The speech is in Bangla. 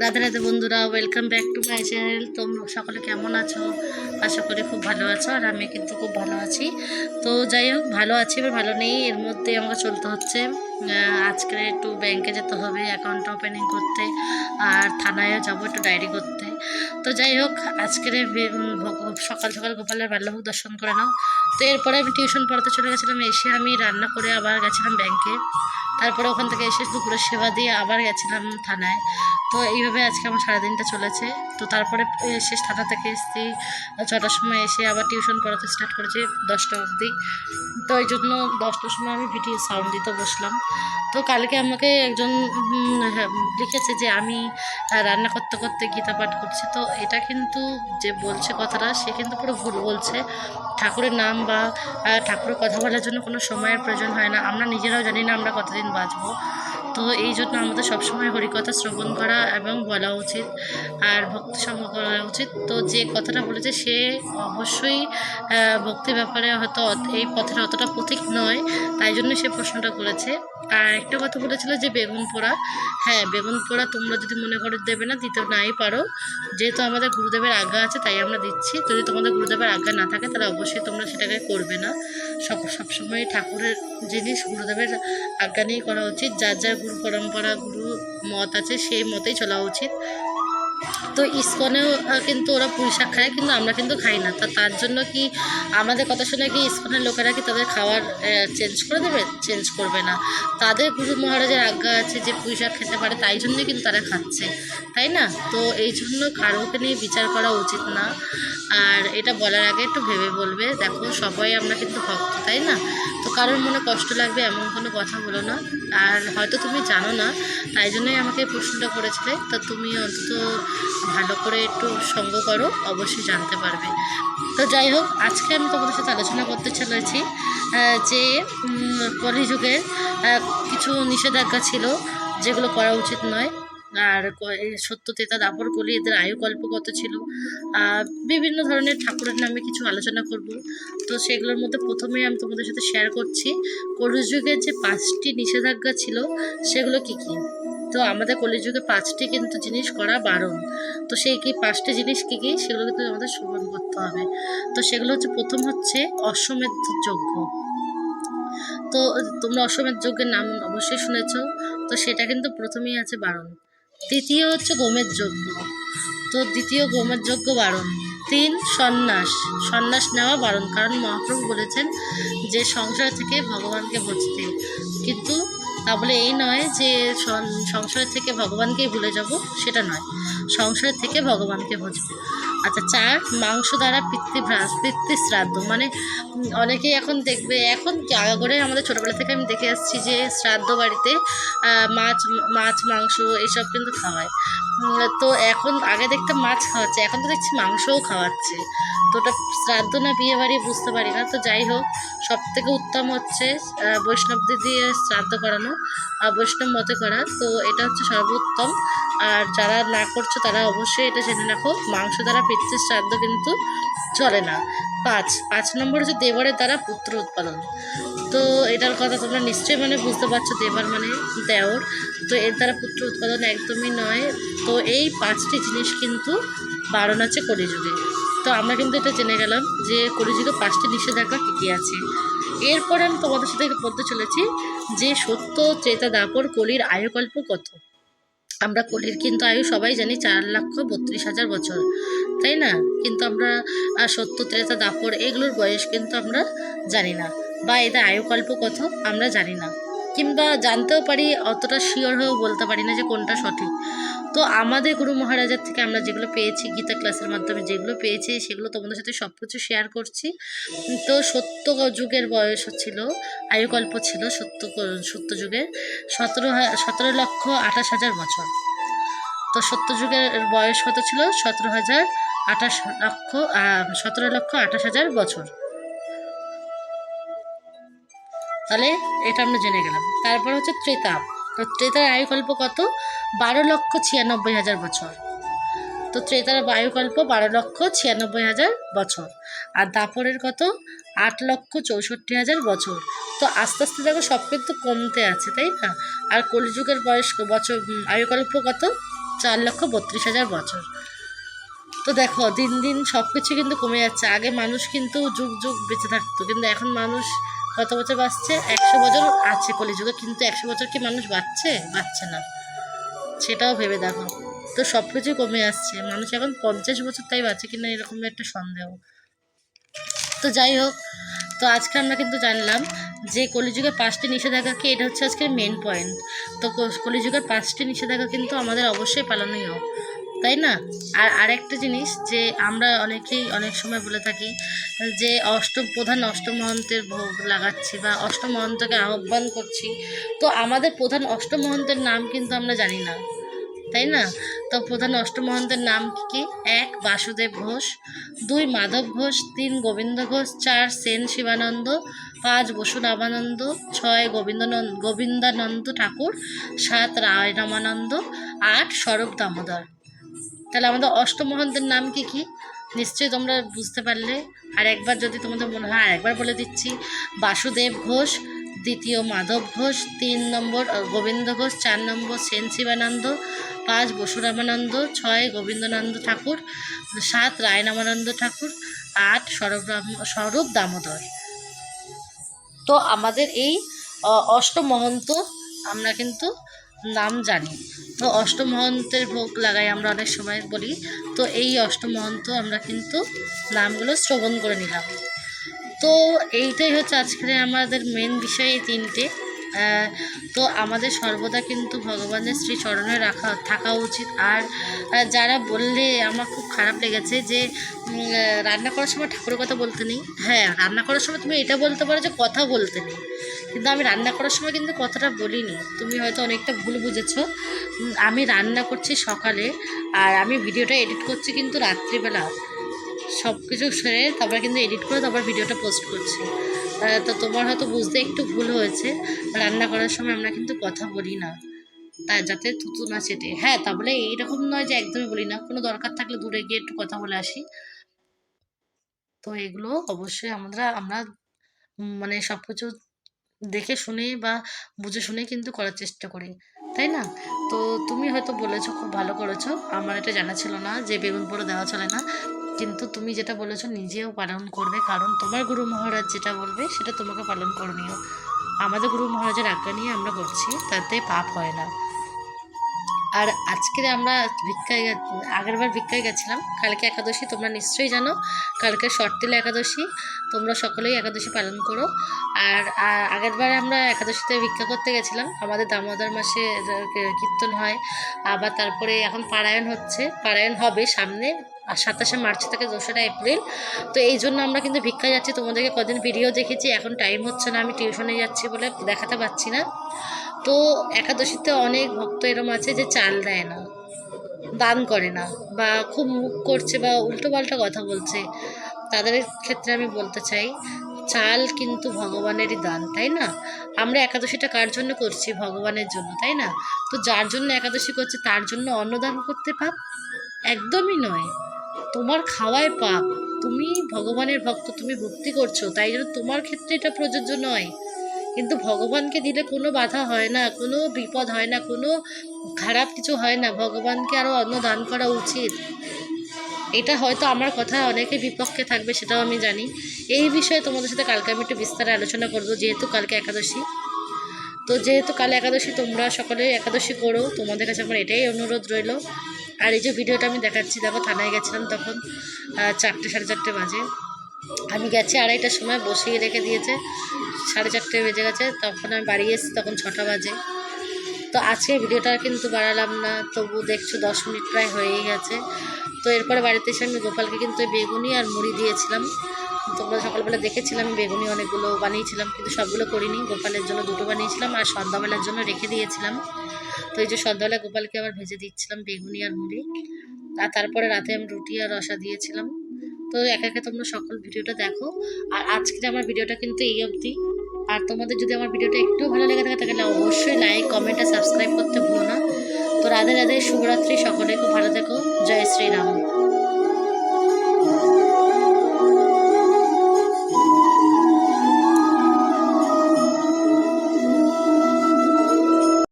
রাধে রাধে বন্ধুরা welcome back to my channel তোমরা সকলে কেমন আছো? আশা করি খুব ভালো আছো, আর আমি কিন্তু খুব ভালো আছি। তো যাই হোক, ভালো আছি বা ভালো নেই, এর মধ্যে আমাকে চলতে হচ্ছে। আজকে একটু ব্যাংকে যেতে হবে অ্যাকাউন্ট ওপেনিং করতে, আর থানায়ও যাব একটু ডায়েরি করতে। তো যাই হোক, আজকের সকাল সকাল গোপালের বাল্যভোগ দর্শন করে নাও। তো এরপরে আমি টিউশন পড়াতে চলে গেছিলাম, এসে আমি রান্না করে আবার গেছিলাম ব্যাংকে তারপরে ওখান থেকে এসে দুপুরের সেবা দিয়ে আবার গেছিলাম থানায়। তো এইভাবে আজকে আমার সারাদিনটা চলেছে। তো তারপরে শেষ থানা থেকে এসেছি। ছটার সময় এসে আবার টিউশন পড়াতে স্টার্ট করেছি দশটা অবধি। তো এই জন্য দশটার সময় আমি ভিডিও সাউন্ড দিতে বসলাম। তো কালকে আমাকে একজন হ্যাঁ, লিখেছে যে আমি রান্না করতে করতে গীতা পাঠ করছি। তো এটা কিন্তু যে বলছে কথাটা সে কিন্তু পুরো ভুল বলছে। ঠাকুরের নাম বা ঠাকুরের কথা বলার জন্য কোনো সময়ের প্রয়োজন হয় না। আমরা নিজেরাও জানি না আমরা কতদিন বাঁচবো তো এই জন্য আমাদের সবসময় হরিকথা, শ্রবণ করা এবং বলা উচিত আর ভক্তি সঙ্গ করা উচিত। তো যে কথাটা বলেছে সে অবশ্যই ভক্তির ব্যাপারে হয়তো এই পথের অতটা পথিক নয়, তাই জন্য সে প্রশ্নটা করেছে। আর একটা কথা বলেছিল যে বেগুন পোড়া হ্যাঁ বেগুন পোড়া তোমরা যদি মনে করো দেবে না দিতে নাই পারো। যেহেতু আমাদের গুরুদেবের আজ্ঞা আছে, তাই আমরা দিচ্ছি। যদি তোমাদের গুরুদেবের আজ্ঞা না থাকে, তাহলে অবশ্যই তোমরা সেটাকে করবে না। সব, সবসময় ঠাকুরের জিনিস গুরুদেবের আজ্ঞা নিয়েই করা উচিত। যার যার গুরু পরম্পরা, গুরু মত আছে সেই মতেই চলা উচিত। তো ইস্কনেও কিন্তু ওরা পুঁই শাক খায়, কিন্তু আমরা কিন্তু খাই না। তা তার জন্য কি আমাদের কথা শুনে কি ইস্কনের লোকেরা কি তাদের খাবার চেঞ্জ করে দেবে? চেঞ্জ করবে না। তাদের গুরু মহারাজের আজ্ঞা আছে যে পুঁই শাক খেতে পারে, তাই জন্যই কিন্তু তারা খাচ্ছে। তাই না? তো এই জন্য কারোকে নিয়ে বিচার করা উচিত না। আর এটা বলার আগে একটু ভেবে বলবে। দেখো, সবাই আমরা কিন্তু ভক্ত, তাই না? তো কারোর মনে কষ্ট লাগবে এমন কোনো কথা বলো না। আর হয়তো তুমি জানো না, তাই জন্যই আমাকে প্রশ্নটা করেছিলে। তো তুমি অন্তত ভালো করে একটু সঙ্গ করো, অবশ্যই জানতে পারবে। তো যাই হোক, আজকে আমি তোমাদের সাথে আলোচনা করতে চলেছি যে কলিযুগের কিছু নিষেধাজ্ঞা ছিল, যেগুলো করা উচিত নয়। আর ক- এই সত্য তেতা দাপর কলি, এদের আয়ু কল্প কত ছিল বিভিন্ন ধরনের ঠাকুরের নামে কিছু আলোচনা করব। তো সেগুলোর মধ্যে প্রথমে আমি তোমাদের সাথে শেয়ার করছি, কলিযুগের যে পাঁচটি নিষেধাজ্ঞা ছিল, সেগুলো কি কি? তো আমাদের কলিযুগে পাঁচটি কিন্তু জিনিস করা বারণ। তো সেই কি, পাঁচটি জিনিস কি কি, সেগুলো কিন্তু আমাদের স্মরণ করতে হবে। তো সেগুলো হচ্ছে, প্রথম হচ্ছে অশ্বমেধ যজ্ঞ। তো তোমরা অশ্বমেধ যজ্ঞের নাম অবশ্যই শুনেছ। তো সেটা কিন্তু প্রথমেই আছে বারণ। দ্বিতীয় হচ্ছে গোমের যজ্ঞ। তো দ্বিতীয় গোমের যজ্ঞ বারণ। তিন, সন্ন্যাস। সন্ন্যাস নেওয়া বারণ, কারণ মহাপ্রভু বলেছেন যে সংসার থেকে ভগবানকে বুঝতে কিন্তু তা বলে এই নয় যে সংসার থেকে ভগবানকেই ভুলে যাব, সেটা নয়। সংসার থেকে ভগবানকে ভজবো আচ্ছা চার মাংস দ্বারা পিতৃভ্রাস পিতৃশ্রাদ্ধ। মানে অনেকেই এখন দেখবে, এখন করে আমাদের ছোটোবেলা থেকে আমি দেখে আসছি যে শ্রাদ্ধ বাড়িতে মাছ মাছ, মাংস এইসব কিন্তু খাওয়ায়। তো এখন আগে দেখতাম মাছ খাওয়াচ্ছে, এখন তো দেখছি মাংসও খাওয়াচ্ছে। ওটা শ্রাদ্ধ না বিয়ে বাড়ি বুঝতে পারি না। তো যাই হোক সব থেকে উত্তম হচ্ছে বৈষ্ণবদের দিয়ে শ্রাদ্ধ করানো আর বৈষ্ণব মতে করা। তো এটা হচ্ছে সর্বোত্তম। আর যারা না করছ, তারা অবশ্যই এটা জেনে রাখো, মাংস দ্বারা পিতৃ শ্রাদ্ধ কিন্তু চলে না। পাঁচ পাঁচ নম্বর হচ্ছে দেবরের দ্বারা পুত্র উৎপাদন। তো এটার কথা তোমরা নিশ্চয়ই মানে বুঝতে পারছ, দেবর মানে দেওর। তো এর দ্বারা পুত্র উৎপাদন একদমই নয়। তো এই পাঁচটি জিনিস কিন্তু বারণ আছে কলিযুগে। তো আমরা কিন্তু এটা জেনে গেলাম যে কলিযুগে পাঁচটি নিষেধাজ্ঞা কী কী আছে। এরপর আমি তোমাদের সাথে বলতে চলেছি যে সত্য, ত্রেতা, দাপর, কলির আয়ুকল্প কত? আমরা কলির কিন্তু আয়ু সবাই জানি চার লক্ষ বত্রিশ হাজার বছর, তাই না? কিন্তু আমরা সত্য, ত্রেতা, দাপর এগুলোর বয়স কিন্তু আমরা জানি না বা এদের আয়ুকল্প কত আমরা জানি না। কিংবা জানতেও পারি, অতটা শিওর হয়েও বলতে পারি না যে কোনটা সঠিক। তো আমাদের গুরু মহারাজার থেকে আমরা যেগুলো পেয়েছি গীতা ক্লাসের মাধ্যমে যেগুলো পেয়েছি, সেগুলো তোমাদের সাথে সব কিছু শেয়ার করছি। তো সত্য যুগের বয়স ছিল, আয়ুকল্প ছিল সত্য সত্য যুগের সতেরো সতেরো লক্ষ আঠাশ হাজার বছর। তো সত্য যুগের বয়স কত ছিল? সতেরো হাজার আঠাশ লক্ষ সতেরো লক্ষ আঠাশ হাজার বছর। তাহলে এটা আমরা জেনে গেলাম। তারপর হচ্ছে ত্রেতা তো ত্রেতার আয়ুকল্প কত? বারো লক্ষ ছিয়ানব্বই হাজার বছর। তো ত্রেতার বায়ুকল্প বারো লক্ষ ছিয়ানব্বই হাজার বছর। আর দাপরের কত? আট লক্ষ চৌষট্টি হাজার বছর। তো আস্তে আস্তে দেখো সব কিন্তু কমতে আছে, তাই না? আর কলিযুগের বয়স বছর আয়ুকল্প কত? চার লক্ষ বত্রিশ হাজার বছর। তো দেখো, দিন দিন সব কিছু কিন্তু কমে যাচ্ছে। আগে মানুষ কিন্তু যুগ যুগ বেঁচে থাকতো। কিন্তু এখন মানুষ কত বছর বাঁচছে? একশো বছর আছে কলিযুগে, কিন্তু একশো বছর কি মানুষ বাঁচছে? বাঁচছে না। সেটাও ভেবে দেখো। তো সব কিছু কমে আসছে। মানুষ এখন পঞ্চাশ বছর তাই বাঁচে কিনা এরকম একটা সন্দেহ। তো যাই হোক, তো আজকে আমরা কিন্তু জানলাম যে কলিযুগের পাঁচটি নিষেধাজ্ঞা কি এটা হচ্ছে আজকের মেন পয়েন্ট তো কলিযুগের পাঁচটি নিষেধাজ্ঞা কিন্তু আমাদের অবশ্যই পালনীয়। তাই না? আর আরেকটা জিনিস যে আমরা অনেকেই অনেক সময় বলে থাকি যে অষ্টম, প্রধান অষ্টম মহন্তের ভোগ লাগাচ্ছি বা অষ্টম মহন্তকে আহ্বান করছি। তো আমাদের প্রধান অষ্টম মহন্তের নাম কিন্তু আমরা জানি না, তাই না? তো প্রধান অষ্টম মহন্তের নাম কি? কি এক, বাসুদেব ঘোষ, দুই, মাধব ঘোষ, তিন, গোবিন্দ ঘোষ, চার, সেন শিবানন্দ, পাঁচ, বসু রামানন্দ, ছয় গোবিন্দনন্দ গোবিন্দানন্দ ঠাকুর, সাত, রায় রামানন্দ, আট স্বরূপ দামোদর। তাহলে আমাদের অষ্টমহন্তের নাম কি কি? নিশ্চয়ই তোমরা বুঝতে পারলে। আর একবার যদি তোমাদের মনে হয়, আর একবার বলে দিচ্ছি। বাসুদেব ঘোষ, দ্বিতীয় মাধব ঘোষ, তিন নম্বর গোবিন্দ ঘোষ, চার নম্বর সেন শিবানন্দ, পাঁচ বসুরামানন্দ, ছয় গোবিন্দনন্দ ঠাকুর, সাত রায়নামানন্দ ঠাকুর, আট রাম- স্বরূপ দামোদর। তো আমাদের এই অষ্টমহন্ত আমরা কিন্তু নাম জানি। তো অষ্টমহন্তের ভোগ লাগাই আমরা অনেক সময় বলি। তো এই অষ্টমহন্ত আমরা কিন্তু নামগুলো শ্রবণ করে নিলাম। তো এইটাই হচ্ছে আজকের আমাদের মেন বিষয় এই তিনটে। তো আমাদের সর্বদা কিন্তু ভগবানের শ্রী চরণে রাখা, থাকা উচিত। আর যারা বললে আমার খুব খারাপ লেগেছে যে রান্না করার সময় ঠাকুরের কথা বলতে নেই। হ্যাঁ রান্না করার সময় তুমি এটা বলতে পারো যে কথা বলতে নেই। কিন্তু আমি রান্না করার সময় কিন্তু কথাটা বলিনি। তুমি হয়তো অনেকটা ভুল বুঝেছ। আমি রান্না করছি সকালে আর আমি ভিডিওটা এডিট করছি কিন্তু রাত্রিবেলা। সব কিছু সেরে তারপরে কিন্তু এডিট করে তারপর ভিডিওটা পোস্ট করছি। তো তোমার হয়তো বুঝতে একটু ভুল হয়েছে। রান্না করার সময় আমরা কিন্তু কথা বলি না। তাই যাতে থুতু না চেটে হ্যাঁ তা বলে এইরকম নয় যে একদমই বলি না। কোনো দরকার থাকলে দূরে গিয়ে একটু কথা বলে আসি। তো এগুলো অবশ্যই আমরা আমরা মানে সব কিছু দেখে শুনে বা বুঝে শুনে কিন্তু করার চেষ্টা করি, তাই না? তো তুমি হয়তো বলেছ খুব ভালো করেছ, আমার এটা জানা ছিল না যে বেগুন পোড়া দেওয়া চলে না। কিন্তু তুমি যেটা বলেছ নিজেও পালন করবে, কারণ তোমার গুরু মহারাজ যেটা বলবে সেটা তোমাকে পালন করণীয়। আমাদের গুরু মহারাজের আজ্ঞা নিয়ে আমরা করছি, তাতে পাপ হয় না। আজকের আমরা ভিক্ষায় গে- আগেরবার ভিক্ষায় গেছিলাম। কালকে একাদশী, তোমরা নিশ্চয়ই জানো। কালকে শর্তিলা একাদশী, তোমরা সকলেই একাদশী পালন করো। আর আগেরবার আমরা একাদশীতে ভিক্ষা করতে গেছিলাম। আমাদের দামোদর মাসে কীর্তন হয়। আবার তারপরে এখন পারায়ণ হচ্ছে। পারায়ণ হবে সামনে, আর সাতাশে মার্চ থেকে দোসরা এপ্রিল। তো এই জন্য আমরা কিন্তু ভিক্ষা যাচ্ছি। তোমাদেরকে কদিন ভিডিও দেখেছি, এখন টাইম হচ্ছে না। আমি টিউশনে যাচ্ছি বলে দেখাতে পারছি না। তো একাদশীতে অনেক ভক্ত এরম আছে যে চাল দেয় না, দান করে না বা খুব মুখ করছে বা উল্টো পাল্টা কথা বলছে। তাদের ক্ষেত্রে আমি বলতে চাই, চাল কিন্তু ভগবানেরই দান, তাই না? আমরা একাদশীটা কার জন্য করছি? ভগবানের জন্য, তাই না? তো যার জন্য একাদশী করছে, তার জন্য অন্নদান করতে পাপ? একদমই নয়। তোমার খাওয়ায় পাপ। তুমি ভগবানের ভক্ত, তুমি ভক্তি করছ, তাই জন্য তোমার ক্ষেত্রে এটা প্রযোজ্য নয়। কিন্তু ভগবানকে দিলে কোনো বাধা হয় না, কোনো বিপদ হয় না, কোনো খারাপ কিছু হয় না। ভগবানকে আরও অন্ন দান করা উচিত। এটা হয়তো আমার কথা অনেকে বিপক্ষে থাকবে, সেটাও আমি জানি। এই বিষয়ে তোমাদের সাথে কালকে আমি একটু বিস্তারে আলোচনা করব, যেহেতু কালকে একাদশী। তো যেহেতু কাল একাদশী, তোমরা সকলে একাদশী করো, তোমাদের কাছে আমার এটাই অনুরোধ রইল। আর এই যে ভিডিওটা আমি দেখাচ্ছি, দেখো থানায় গেছিলাম তখন চারটে, সাড়ে চারটে বাজে। আমি গেছি আড়াইটার সময়, বসিয়ে রেখে দিয়েছে। সাড়ে চারটে বেজে গেছে, তখন আমি বাড়ি এসেছি, তখন ছটা বাজে। তো আজকে ভিডিওটা কিন্তু বাড়ালাম না, তবু দেখছ দশ মিনিট প্রায় হয়েই গেছে। তো এরপরে বাড়িতে এসে আমি গোপালকে কিন্তু বেগুনি আর মুড়ি দিয়েছিলাম। তোমরা সকালবেলা দেখেছিলাম বেগুনি অনেকগুলো বানিয়েছিলাম, কিন্তু সবগুলো করিনি। গোপালের জন্য দুটো বানিয়েছিলাম আর সন্ধ্যাবেলার জন্য রেখে দিয়েছিলাম। তো এই যে সন্ধ্যাবেলা গোপালকে আবার ভেজে দিচ্ছিলাম বেগুনি আর মুড়ি। আর তারপরে রাতে আমি রুটি আর রসা দিয়েছিলাম। তো একা একা তোমরা সকল ভিডিওটা দেখো। আর আজকের আমার ভিডিওটা কিন্তু এই অবধি। আর তোমাদের যদি আমার ভিডিওটা একটু ভালো লেগে থাকে, তাহলে অবশ্যই লাইক কমেন্ট আর সাবস্ক্রাইব করতে ভুলো না। তো রাধে রাধে, শুভরাত্রি, সকলে খুব ভালো থেকো। জয় শ্রীরাম।